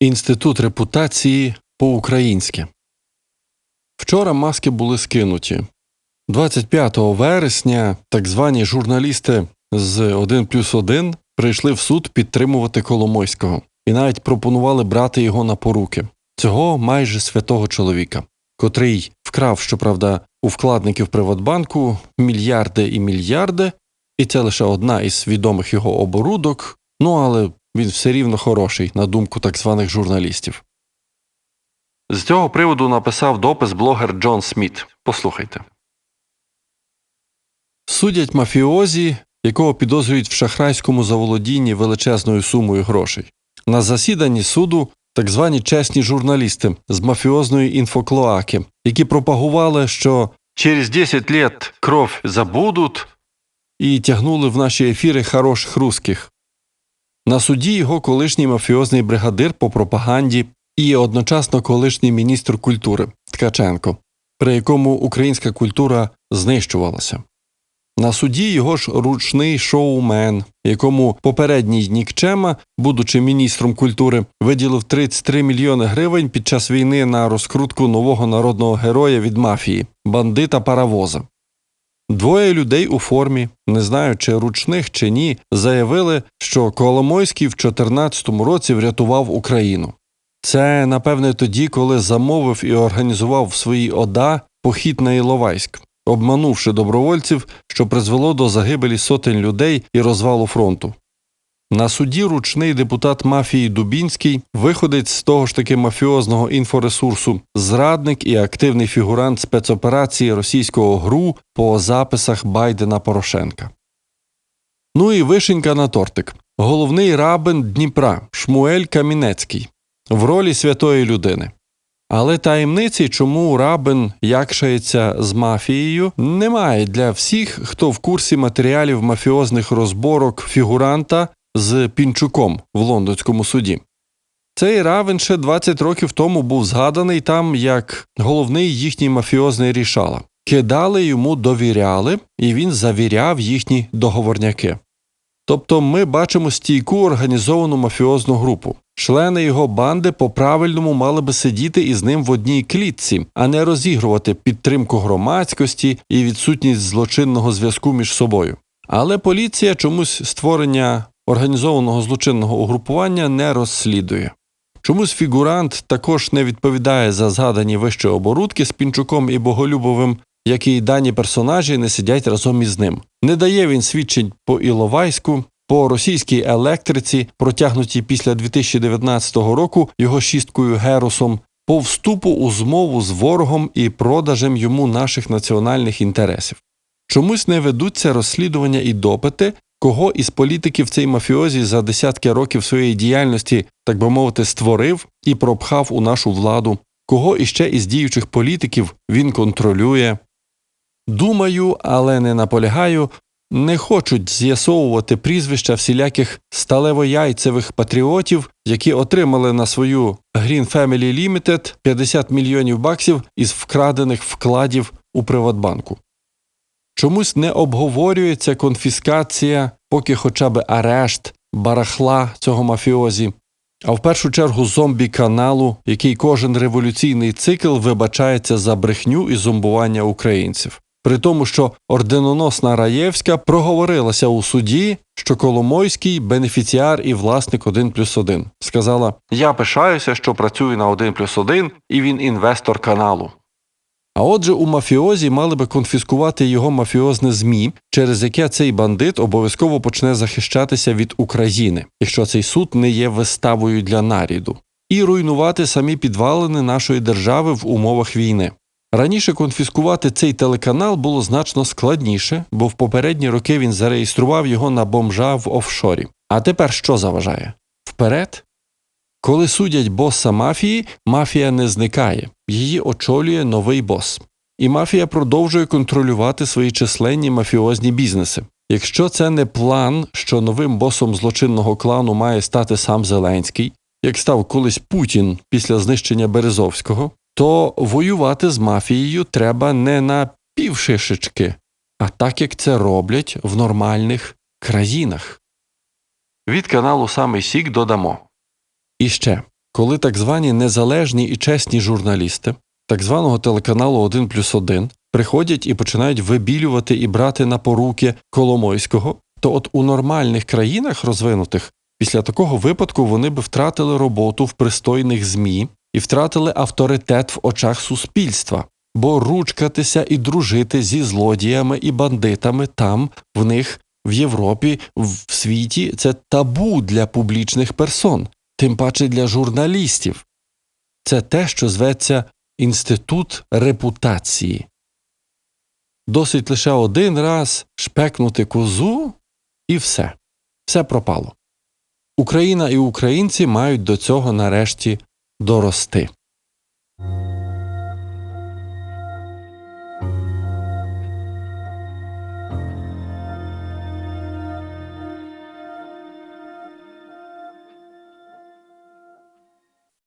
Інститут репутації по-українськи. Вчора маски були скинуті. 25 вересня так звані журналісти з 1 плюс 1 прийшли в суд підтримувати Коломойського і навіть пропонували брати його на поруки цього майже святого чоловіка, котрий вкрав, щоправда, у вкладників Приватбанку мільярди і мільярди, і це лише одна із відомих його оборудок. Ну але він все рівно хороший, на думку так званих журналістів. З цього приводу написав допис блогер Джон Сміт. Послухайте. Судять мафіозі, якого підозрюють в шахрайському заволодінні величезною сумою грошей. На засіданні суду так звані чесні журналісти з мафіозної інфоклоаки, які пропагували, що через 10 лет кров забудуть, і тягнули в наші ефіри хороших русських. На суді його колишній мафіозний бригадир по пропаганді і одночасно колишній міністр культури Ткаченко, при якому українська культура знищувалася. На суді його ж ручний шоумен, якому попередній нікчема, будучи міністром культури, виділив 33 мільйони гривень під час війни на розкрутку нового народного героя від мафії бандита паровоза. Двоє людей у формі, не знаю, чи ручних чи ні, заявили, що Коломойський в 2014 році врятував Україну. Це, напевне, тоді, коли замовив і організував в своїй ОДА похід на Іловайськ, обманувши добровольців, що призвело до загибелі сотень людей і розвалу фронту. На суді ручний депутат мафії Дубінський, виходець з того ж таки мафіозного інфоресурсу, зрадник і активний фігурант спецоперації російського ГРУ по записах Байдена Порошенка. Ну і вишенька на тортик. Головний рабин Дніпра Шмуель Камінецький в ролі святої людини. Але таємниці, чому рабин якшається з мафією, немає для всіх, хто в курсі матеріалів мафіозних розборок фігуранта з Пінчуком в лондонському суді. Цей равен ще 20 років тому був згаданий там як головний їхній мафіозний рішала. Кидали йому довіряли, і він завіряв їхні договорняки. Тобто ми бачимо стійку організовану мафіозну групу. Члени його банди по правильному мали би сидіти із ним в одній клітці, а не розігрувати підтримку громадськості і відсутність злочинного зв'язку між собою. Але поліція чомусь створення організованого злочинного угрупування не розслідує. Чомусь фігурант також не відповідає за згадані вище оборудки з Пінчуком і Боголюбовим, як і дані персонажі не сидять разом із ним. Не дає він свідчень по Іловайську, по російській електриці, протягнутій після 2019 року його шісткою Герусом, по вступу у змову з ворогом і продажем йому наших національних інтересів. Чомусь не ведуться розслідування і допити, кого із політиків цей мафіозі за десятки років своєї діяльності, так би мовити, створив і пропхав у нашу владу, кого іще із діючих політиків він контролює. Думаю, але не наполягаю, не хочуть з'ясовувати прізвища всіляких сталевояйцевих патріотів, які отримали на свою Green Family Limited 50 мільйонів баксів із вкрадених вкладів у Приватбанку. Чомусь не обговорюється конфіскація, поки хоча б арешт, барахла цього мафіозі, а в першу чергу зомбі каналу, який кожен революційний цикл вибачається за брехню і зомбування українців. При тому, що орденоносна Раєвська проговорилася у суді, що Коломойський бенефіціар і власник 1 плюс 1. Сказала: Я пишаюся, що працюю на 1 плюс 1, і він інвестор каналу. А отже, у мафіозі мали би конфіскувати його мафіозне ЗМІ, через яке цей бандит обов'язково почне захищатися від України, якщо цей суд не є виставою для наріду, і руйнувати самі підвалини нашої держави в умовах війни. Раніше конфіскувати цей телеканал було значно складніше, бо в попередні роки він зареєстрував його на бомжа в офшорі. А тепер що заважає? Вперед? Коли судять боса мафії, мафія не зникає, її очолює новий бос. І мафія продовжує контролювати свої численні мафіозні бізнеси. Якщо це не план, що новим босом злочинного клану має стати сам Зеленський, як став колись Путін після знищення Березовського, то воювати з мафією треба не на півшишечки, а так як це роблять в нормальних країнах. Від каналу Самий Сік додамо. І ще коли так звані незалежні і чесні журналісти так званого телеканалу 1 плюс 1 приходять і починають вибілювати і брати на поруки Коломойського, то от у нормальних країнах розвинутих після такого випадку вони би втратили роботу в пристойних ЗМІ і втратили авторитет в очах суспільства. Бо ручкатися і дружити зі злодіями і бандитами там, в них, в Європі, в світі це табу для публічних персон, тим паче для журналістів. Це те, що зветься інститут репутації. Досить лише один раз шпекнути козу і все. Все пропало. Україна і українці мають до цього нарешті дорости.